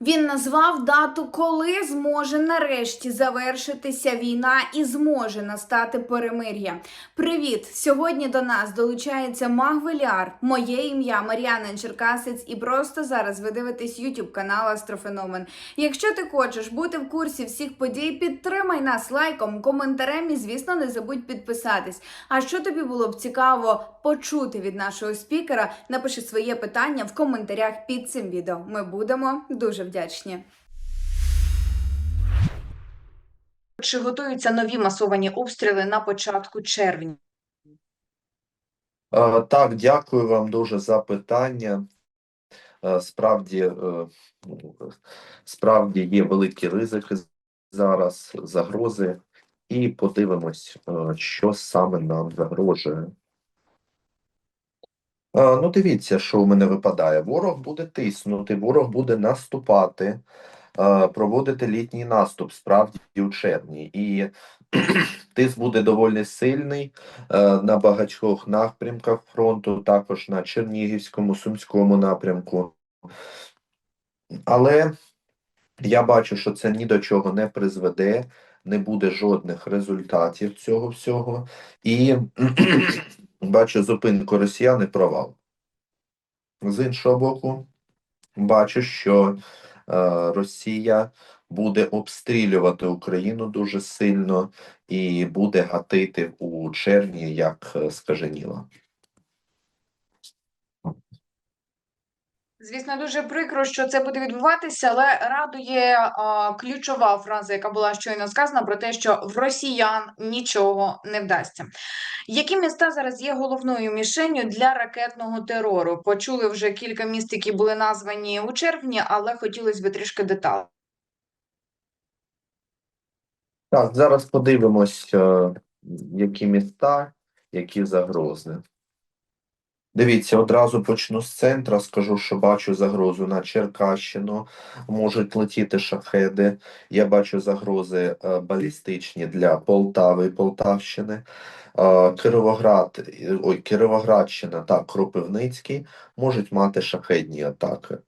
Він назвав дату, коли зможе нарешті завершитися війна і зможе настати перемир'я. Привіт! Сьогодні до нас долучається Магвеляр. Моє ім'я Мар'яна Черкасець, і просто зараз ви дивитесь YouTube канал Астрофеномен. Якщо ти хочеш бути в курсі всіх подій, підтримай нас лайком, коментарем і, звісно, не забудь підписатись. А що тобі було б цікаво почути від нашого спікера? Напиши своє питання в коментарях під цим відео. Ми будемо дуже вдячні. Чи готуються нові масовані обстріли на початку червня? Е, Так, дякую вам дуже за питання. Е, Справді, е, справді є великі ризики зараз, загрози, і подивимось, що саме нам загрожує. Ну, дивіться, що у мене випадає. Ворог буде тиснути, ворог буде наступати, проводити літній наступ справді у червні. І тиск буде доволі сильний е, на багатьох напрямках фронту, також на Чернігівському, Сумському напрямку. Але я бачу, що це ні до чого не призведе, не буде жодних результатів цього всього. І бачу зупинку росіян і провал. З іншого боку, бачу, що е, Росія буде обстрілювати Україну дуже сильно і буде гатити у червні, як е, скаженіла. Звісно, дуже прикро, що це буде відбуватися, але радує а, ключова фраза, яка була щойно сказана, про те, що в росіян нічого не вдасться. Які міста зараз є головною мішенню для ракетного терору? Почули вже кілька міст, які були названі у червні, але хотілося б трішки деталей. Так, зараз подивимось, е, які міста, які загрози. Дивіться, одразу почну з центра. Скажу, що бачу загрозу на Черкащину. Можуть летіти шахеди. Я бачу загрози е, балістичні для Полтави і Полтавщини. Е, Кировоград, ой, Кіровоградщина та Кропивницький можуть мати шахедні атаки.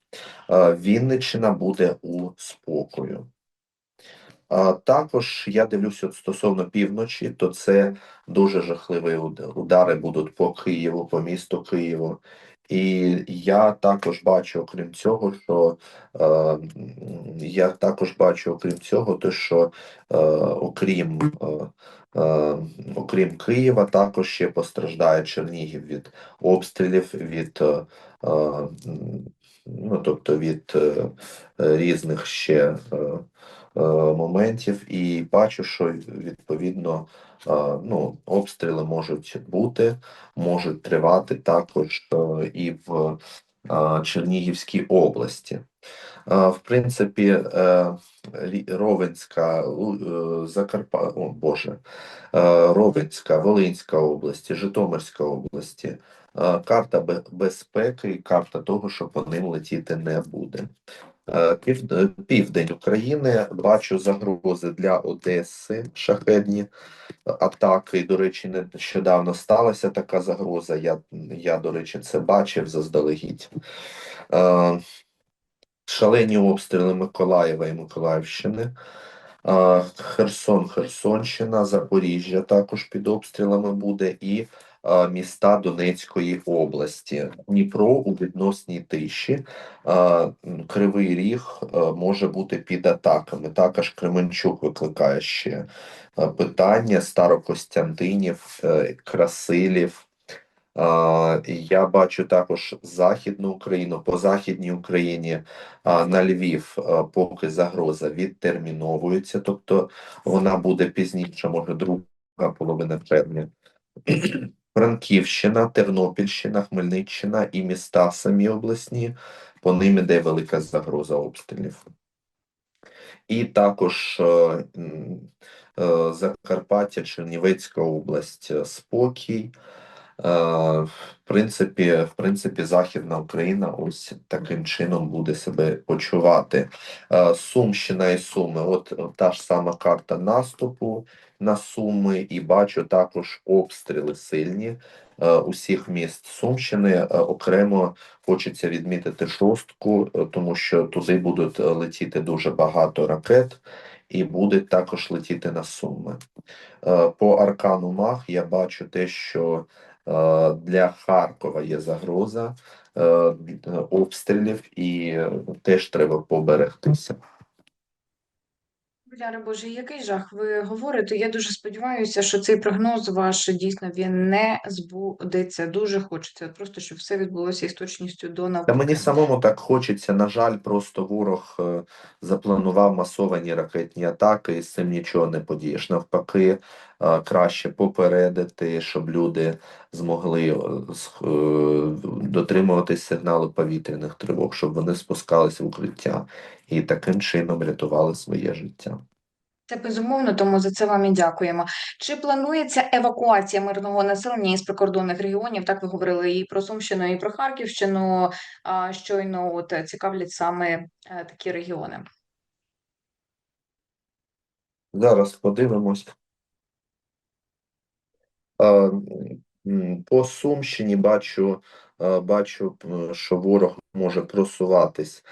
Е, Вінниччина буде у спокою. А також я дивлюся стосовно півночі, то це дуже жахливі удари будуть по Києву, по місту Києву. І я також бачу, окрім цього, що е, я також бачу, окрім цього, те, що е, окрім, е, е, окрім Києва, також ще постраждає Чернігів від обстрілів, від е, е, ну, тобто від е, різних ще. Е, моментів, і бачу, що відповідно е, ну, обстріли можуть бути, можуть тривати також е, і в е, Чернігівській області. Е, В принципі, е, Ровенська, е, Закарпа, о Боже, е, Ровенська, Волинська області, Житомирська області. Е, Карта безпеки і карта того, що по ним летіти не буде. Е, е, Південь України бачу загрози для Одеси, шахедні атаки. До речі, нещодавно сталася така загроза. Я, я до речі, це бачив заздалегідь. Е, Шалені обстріли Миколаєва і Миколаївщини. Херсон, Херсонщина, Запоріжжя також під обстрілами буде, і міста Донецької області. Дніпро у відносній тиші. Е, Кривий Ріг е, може бути під атаками. Також Кременчук викликає ще е, питання. Старокостянтинів, е, Красилів. Е, Я бачу також Західну Україну. По Західній Україні на Львів е, поки загроза відтерміновується, тобто вона буде пізніше, може друга половина червня. Франківщина, Тернопільщина, Хмельниччина і міста самі обласні, по ним іде велика загроза обстрілів. І також е, е, Закарпаття, Чернівецька область, е, спокій. В принципі, в принципі, Західна Україна ось таким чином буде себе почувати. Сумщина і Суми, от та ж сама карта наступу на Суми, і бачу також обстріли сильні е, усіх міст Сумщини. Е, Окремо хочеться відмітити шостку, е, тому що туди будуть летіти дуже багато ракет і будуть також летіти на Суми. По аркану Мах я бачу те, що для Харкова є загроза обстрілів, і теж треба поберегтися. Валяре Боже, який жах ви говорите? Я дуже сподіваюся, що цей прогноз ваш дійсно він не збудеться. Дуже хочеться, просто щоб все відбулося із точністю до Та мені самому так хочеться. На жаль, просто ворог е, запланував масовані ракетні атаки, і з цим нічого не подієш. Навпаки, краще попередити, щоб люди змогли е, е, дотримуватись сигналу повітряних тривог, щоб вони спускались в укриття і таким чином рятували своє життя. Це безумовно, тому за це вам і дякуємо. Чи планується евакуація мирного населення із прикордонних регіонів? Так ви говорили і про Сумщину, і про Харківщину. А щойно от е, цікавлять саме е, такі регіони. Зараз подивимось. По Сумщині бачу, бачу, що ворог може просуватись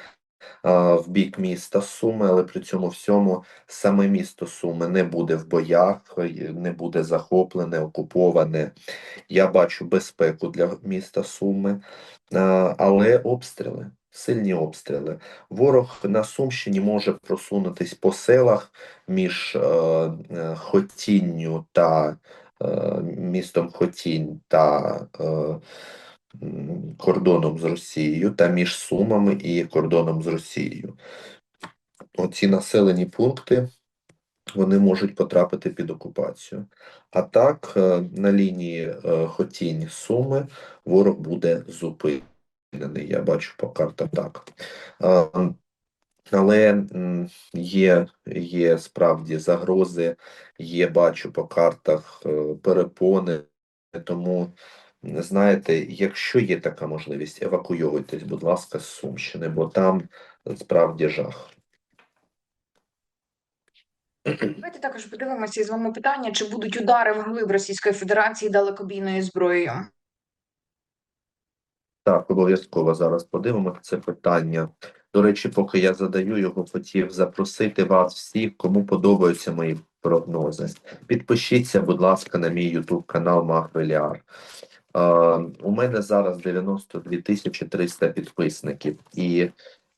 в бік міста Суми, але при цьому всьому саме місто Суми не буде в боях, не буде захоплене, окуповане. Я бачу безпеку для міста Суми, але обстріли, сильні обстріли. Ворог на Сумщині може просунутись по селах між е, Хотінню та містом Хотінь та е, кордоном з Росією, та між Сумами і кордоном з Росією. Оці населені пункти вони можуть потрапити під окупацію. А так, е, на лінії е, Хотінь Суми ворог буде зупинений. Я бачу по картах так. Але є, є справді загрози, є, бачу по картах е, перепони. Тому, знаєте, якщо є така можливість, евакуйовуйтесь, будь ласка, з Сумщини, бо там справді жах. Давайте також подивимося з вами питання, чи будуть удари вглиб Російської Федерації далекобійною зброєю. Так, обов'язково зараз подивимося це питання. До речі, поки я задаю його, хотів запросити вас всіх, кому подобаються мої прогнози. Підпишіться, будь ласка, на мій YouTube канал Магвеліар. Е, у мене зараз 92 тисячі 300 підписників, і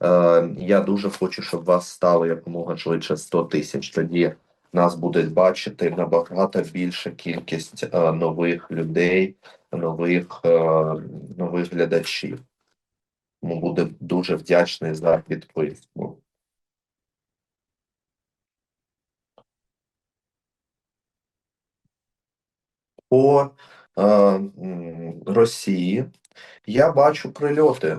е, я дуже хочу, щоб вас стало якомога швидше 100 тисяч. Тоді нас буде бачити набагато більша кількість е, нових людей, нових, е, нових глядачів. Тому буде дуже вдячний за відповідь. По е, Росії я бачу прильоти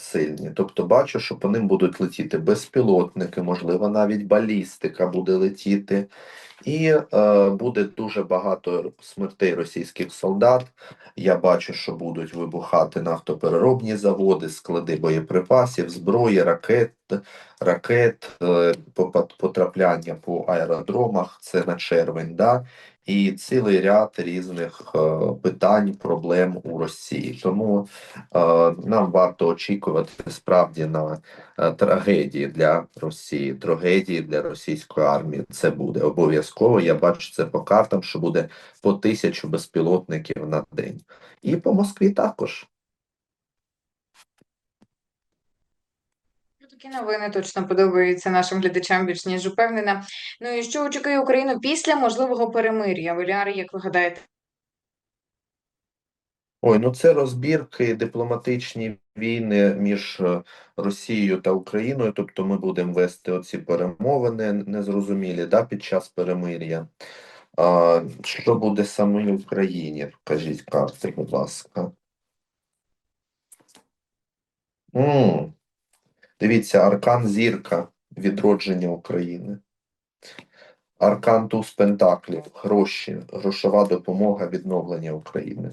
сильні. Тобто бачу, що по ним будуть летіти безпілотники, можливо, навіть балістика буде летіти. І е, буде дуже багато смертей російських солдат. Я бачу, що будуть вибухати нафтопереробні заводи, склади боєприпасів, зброї, ракет, ракет, е, потрапляння по аеродромах. Це на червень. Да? І цілий ряд різних е, питань, проблем у Росії. Тому е, нам варто очікувати справді на е, трагедії для Росії, трагедії для російської армії. Це буде обов'язково. Я бачу це по картам, що буде по тисячу безпілотників на день. І по Москві також. Такі новини точно подобаються нашим глядачам більш ніж упевнена. Ну і що очікує Україну після можливого перемир'я? Валяри, як ви гадаєте? Ой, ну це розбірки, дипломатичні війни між е, Росією та Україною. Тобто ми будемо вести оці перемовини незрозумілі да, під час перемир'я. А, що буде самій Україні? Покажіть карти, будь ласка. Дивіться, Аркан Зірка, відродження України. Аркан Туз Пентаклів, гроші, грошова допомога, відновлення України.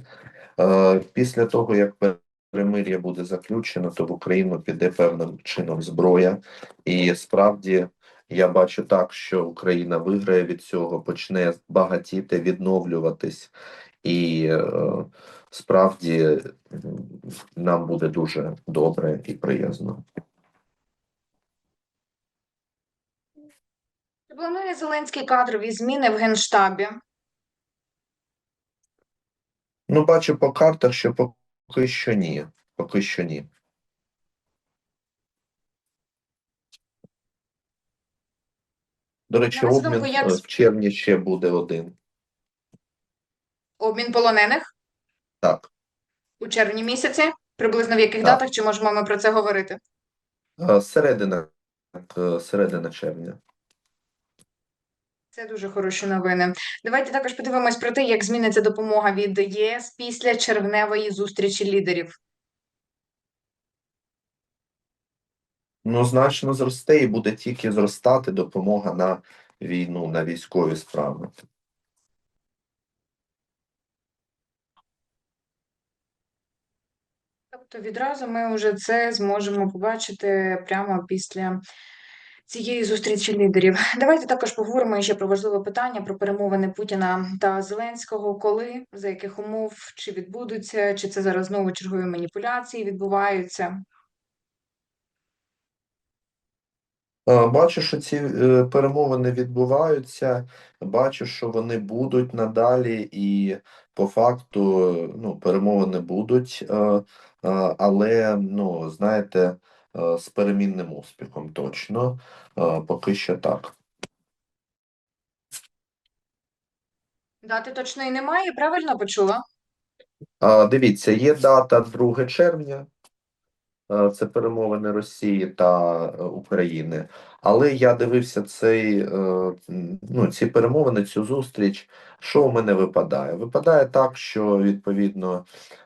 Е, Після того, як перемир'я буде заключено, то в Україну піде певним чином зброя. І справді я бачу так, що Україна виграє від цього, почне багатіти, відновлюватись. І е, справді нам буде дуже добре і приязно. Планує Зеленський кадрові зміни в Генштабі? Ну, бачу по картах, що поки що ні. Поки що ні. До речі, На обмін думку, як е, в червні ще буде один. Обмін полонених Так. у червні місяці? Приблизно в яких Так. датах? Чи можемо ми про це говорити? Е, Середина, е, середина червня. Це дуже хороші новини. Давайте також подивимось про те, як зміниться допомога від ЄС після червневої зустрічі лідерів. Ну, значно зросте і буде тільки зростати допомога на війну, на військові справи. Тобто відразу ми вже це зможемо побачити прямо після цієї зустрічі лідерів. Давайте також поговоримо ще про важливе питання про перемовини Путіна та Зеленського. Коли, за яких умов, чи відбудуться, чи це зараз знову чергові маніпуляції відбуваються? Бачу, що ці е, перемовини відбуваються. Бачу, що вони будуть надалі, і по факту ну, перемовини будуть, е, е, але ну, знаєте, з перемінним успіхом точно. Е, Поки що так. Дати точної немає, правильно почула? А, Дивіться, є дата 2 червня. е, Це перемовини Росії та е, України. Але я дивився цей, е, ну, ці перемовини, цю зустріч. Що у мене випадає? Випадає так, що відповідно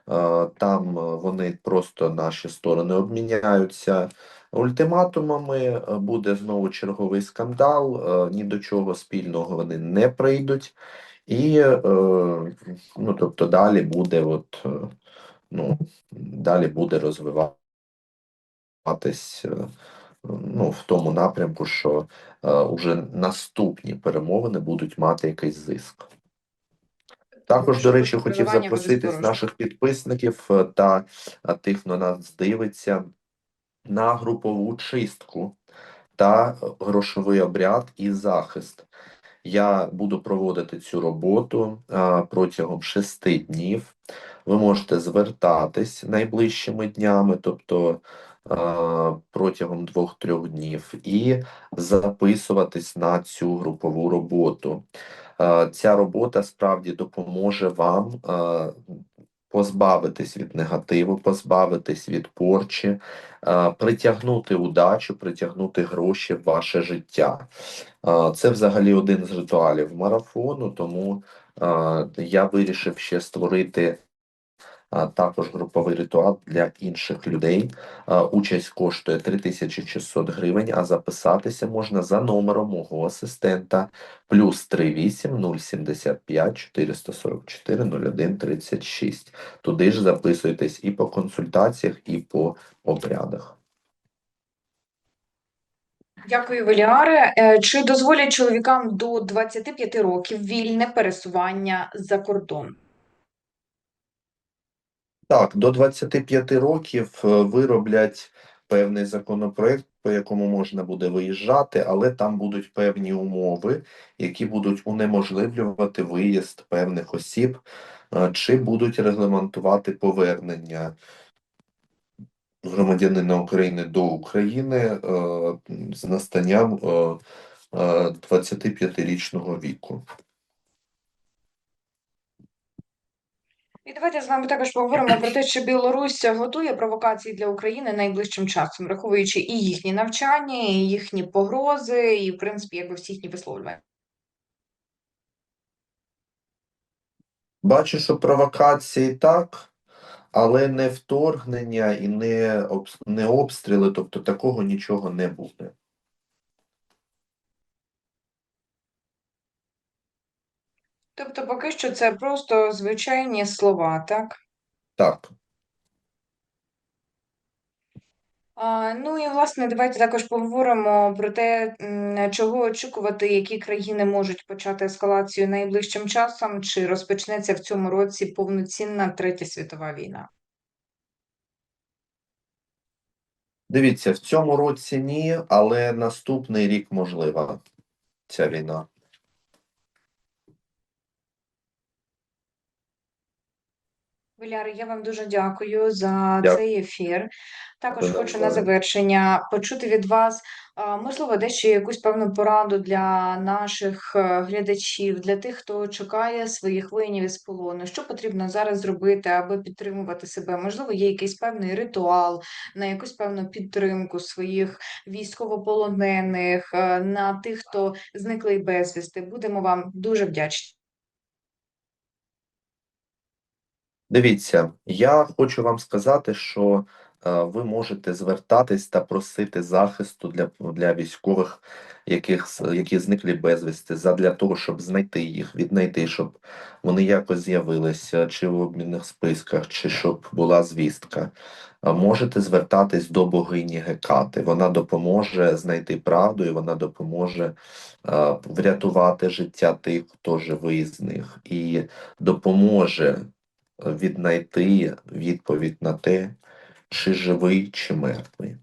е, там е, вони просто наші сторони обміняються ультиматумами. Буде знову черговий скандал. Ні до чого спільного вони не прийдуть. І ну, тобто далі буде от, ну, далі буде розвиватись ну, в тому напрямку, що е, уже наступні перемовини будуть мати якийсь зиск. Також, до речі, хотів запросити наших підписників е, та е, тих, хто нас дивиться, на групову чистку та е, грошовий обряд і захист. Я буду проводити цю роботу а, протягом шести днів. Ви можете звертатись найближчими днями, тобто протягом двох-трьох днів, і записуватись на цю групову роботу. Ця робота справді допоможе вам позбавитись від негативу, позбавитись від порчі, притягнути удачу, притягнути гроші в ваше життя. Це взагалі один з ритуалів марафону, тому я вирішив ще створити також груповий ритуал для інших людей. Участь коштує 3600 гривень, а записатися можна за номером мого асистента плюс 38 075 444 01 36. Туди ж записуйтесь і по консультаціях, і по обрядах. Дякую, Веліаре. Е, Чи дозволять чоловікам до 25 років вільне пересування за кордон? Так, до 25 років е, вироблять певний законопроект, по якому можна буде виїжджати, але там будуть певні умови, які будуть унеможливлювати виїзд певних осіб, е, чи будуть регламентувати повернення громадянина України до України е, з настанням е, е, 25-річного віку. І давайте з вами також поговоримо про те, чи Білорусь готує провокації для України найближчим часом, враховуючи і їхні навчання, і їхні погрози, і, в принципі, якби всі їхні висловлювання. Бачу, що провокації так, але не вторгнення і не, обс- обстріли, тобто такого нічого не буде. Тобто, поки що це просто звичайні слова, так? Так. А, ну і власне, давайте також поговоримо про те, м, чого очікувати, які країни можуть почати ескалацію найближчим часом, чи розпочнеться в цьому році повноцінна третя світова війна. Дивіться, в цьому році ні, але наступний рік можлива ця війна. Валяри, я вам дуже дякую за Дякую. цей ефір. Також Дуже хочу на завершення почути від вас, можливо, дещо якусь певну пораду для наших е, глядачів, для тих, хто чекає своїх воїнів із полону. Що потрібно зараз зробити, аби підтримувати себе? Можливо, є якийсь певний ритуал на якусь певну підтримку своїх військовополонених, е, на тих, хто зникли безвісти. Будемо вам дуже вдячні. Дивіться, я хочу вам сказати, що е, ви можете звертатись та просити захисту для, для військових, яких, які зникли безвісти, задля того, щоб знайти їх, віднайти, щоб вони якось з'явилися, чи в обмінних списках, чи щоб була звістка. Е, Можете звертатись до богині Гекати. Вона допоможе знайти правду, і вона допоможе е, врятувати життя тих, хто живий з них, і допоможе віднайти відповідь на те, чи живий, чи мертвий.